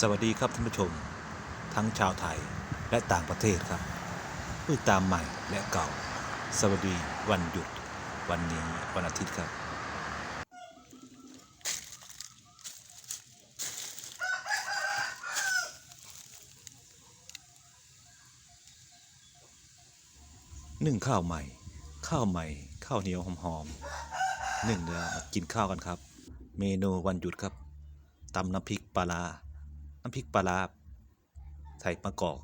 สวัสดีครับท่านผู้ชม ทั้งชาวไทยและต่างประเทศครับผู้ตามใหม่และเก่า สวัสดีวันหยุด วันนี้วันอาทิตย์ครับ นึ่งข้าวใหม่ ข้าวใหม่ ข้าวเหนียวหอมๆนึ่งเนื้อมากินข้าวกันครับ เมนูวันหยุดครับตำน้ำพริกปลาร้า น้ำพริกปลาร้าใส่มะกอก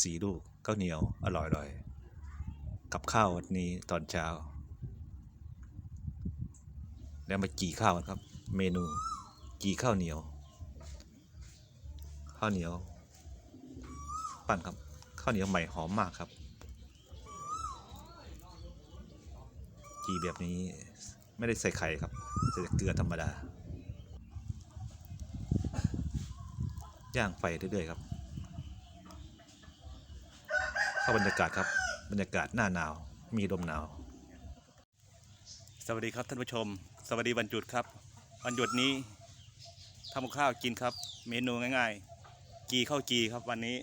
สีลูกข้าวเหนียวอร่อยๆกับข้าววันนี้ตอนเช้า แล้วมาจีข้าวครับ เมนูจีข้าวเหนียว ข้าวเหนียว ปั้นครับ ข้าวเหนียวใหม่หอมมากครับ จีแบบนี้ไม่ได้ใส่ไข่ครับใส่แต่เกลือธรรมดา ย่างไฟเรื่อยๆครับ เข้าบรรยากาศครับ บรรยากาศหน้าหนาว มีลมหนาว สวัสดีครับท่านผู้ชม สวัสดีวันหยุดครับ วันหยุดนี้ทำกับข้าวกินครับ เมนูง่ายๆ กีข้าวจีครับวันนี้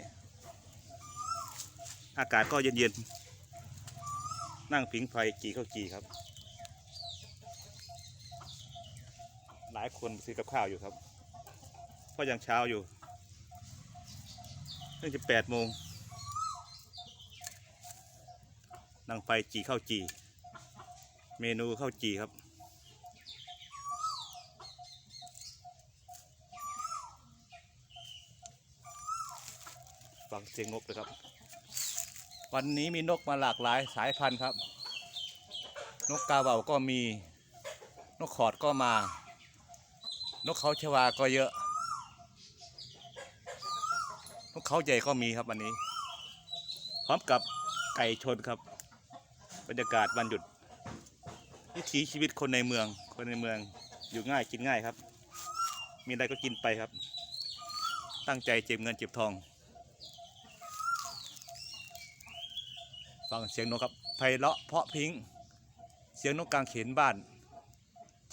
อากาศก็เย็นๆ นั่งผิงไฟกีข้าวจีครับ หลายคนซื้อกับข้าวอยู่ครับ เพราะยังเช้าอยู่ เพิ่งจะแปดโมงนั่งไฟจีข้าวจี เมนูข้าวจีครับฟังเสียงนกเลยครับ วันนี้มีนกมาหลากหลายสายพันธุ์ครับ นกกาเบาก็มี นกขอดก็มา นกเขาชวาก็เยอะ นก เขาใหญ่ก็มีครับวันนี้ พร้อมกับไก่ชนครับ บรรยากาศวันหยุดวิถีชีวิตคนในเมือง คนในเมืองอยู่ง่ายกินง่ายครับ มีอะไรก็กินไปครับ ตั้งใจเจ็บเงินเจ็บทอง ฟังเสียงนกครับไพเราะเพาะพิ้ง เสียงนกกลางเขนบ้าน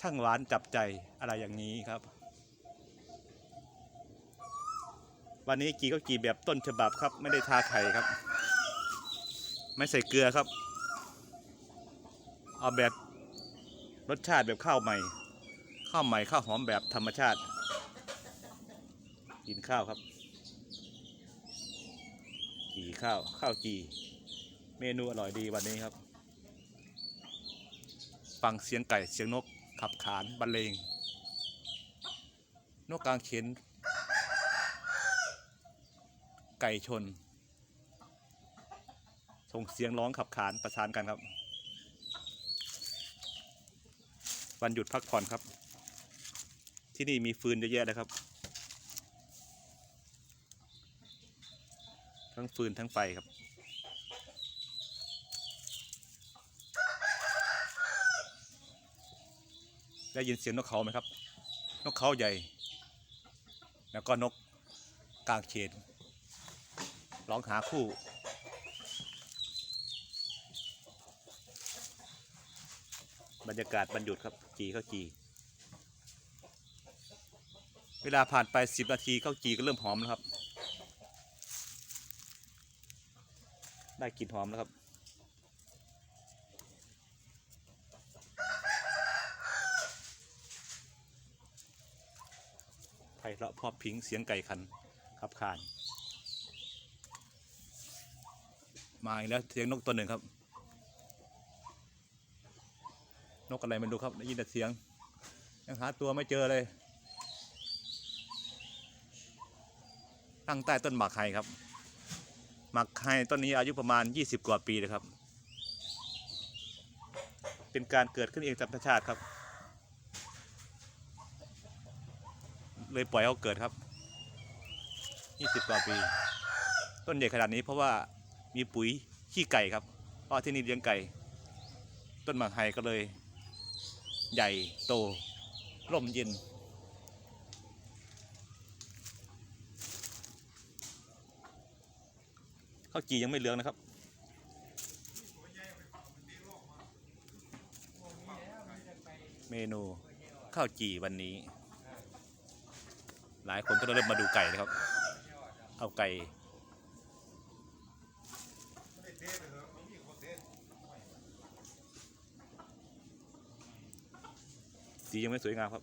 ช่างหวานจับใจอะไรอย่างนี้ครับ วันนี้กีก็กีแบบต้นฉบับครับ ไม่ได้ทาไข่ครับ ไม่ใส่เกลือครับ เอาแบบรสชาติแบบข้าวใหม่ ข้าวใหม่ข้าวหอมแบบธรรมชาติ กินข้าวครับกีข้าวข้าวจีเมนูอร่อยดีวันนี้ครับ ฟังเสียงไก่เสียงนกขับขานบรรเลงนกกลางเขน ไก่ชน ส่งเสียงร้องขับขานประสานกันครับ วันหยุดพักผ่อนครับ ที่นี่มีฟืนเยอะแยะเลยครับ ทั้งฟืนทั้งไฟครับได้ยินเสียงนกเขาไหมครับ นกเขาใหญ่ แล้วก็นกกางเขน ร้องหาคู่ บรรยากาศบรรยุดครับจีเข้าจี เวลาผ่านไปสิบนาทีเข้าจีก็เริ่มหอมแล้วครับ ได้กลิ่นหอมแล้วครับไพเราะเพราะพิ้งเสียงไก่คันขับขาน มาอีกแล้วเสียงนกตัวหนึ่งครับ นกอะไรไม่รู้ครับได้ยินแต่เสียง ยังหาตัวไม่เจอเลย ตั้งใต้ต้นหมากไฮครับหมากไฮต้นนี้อายุประมาณ 20 กว่าปีเลยครับ เป็นการเกิดขึ้นเองตามธรรมชาติครับ เลยปล่อยเขาเกิดครับ 20 กว่าปี ต้นใหญ่ขนาดนี้เพราะว่า มีปุ๋ยขี้ไก่ครับเพราะที่นี่เลี้ยงไก่ ต้นหมากไฮก็เลย ใหญ่โตร่มเย็น ข้าวจียังไม่เหลืองนะครับเมนูข้าวจีวันนี้ หลายคนก็เริ่มมาดูไก่นะครับ เอาไก่ สียังไม่สวยงามครับ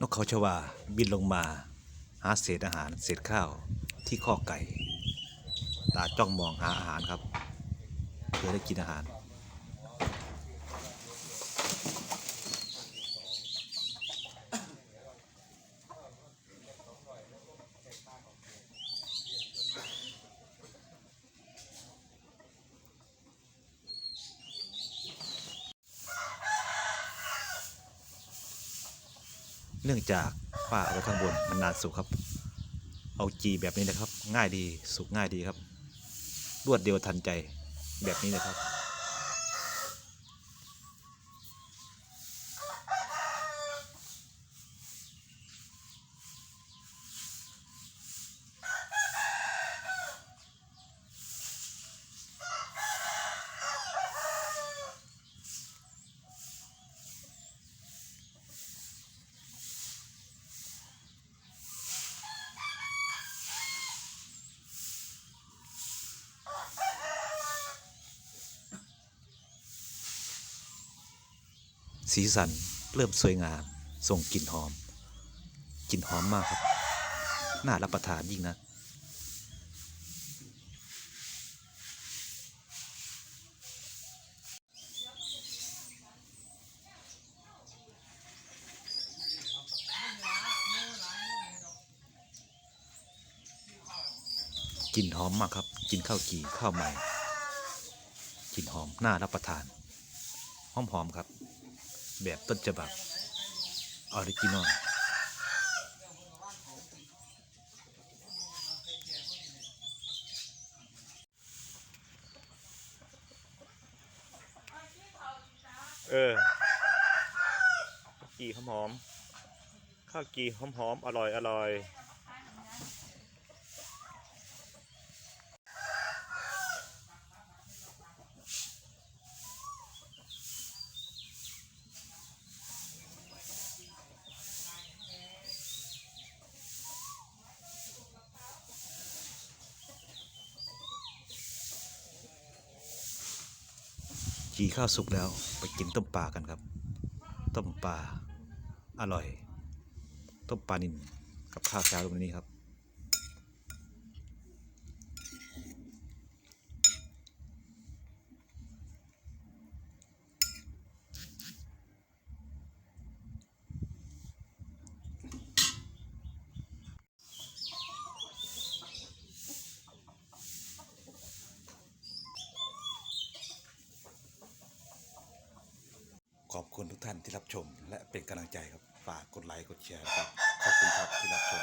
นกเขาชวาบินลงมา หาเศษอาหารเศษข้าวที่ข้อไก่ ตาจ้องมองหาอาหารครับเพื่อได้กินอาหาร เนื่องจากป้าเอาไว้ข้างบนมันนานสุกครับ เอาจีแบบนี้นะครับ ง่ายดีสุกง่ายดีครับ รวดเดียวทันใจแบบนี้นะครับ สีสันเริ่มสวยงาม ส่งกลิ่นหอม กลิ่นหอมมากครับ น่ารับประทานยิ่งนะกลิ่นหอมมากครับ กินข้าวกีข้าวใหม่กลิ่นหอมน่ารับประทาน หอมๆครับ แบบต้นฉบับออริจินอลเออกีหอมๆข้าวกีหอมๆอร่อยอร่อย กีข้าวสุกแล้ว ไปกินต้มปลากันครับ ต้มปลาอร่อย ต้มปลานินกับข้าวเช้าตรงนี้ครับ ขอบคุณทุกท่านที่รับชม และเป็นกำลังใจครับ ฝากกดไลค์กดแชร์ครับ ขอบคุณครับที่รับชม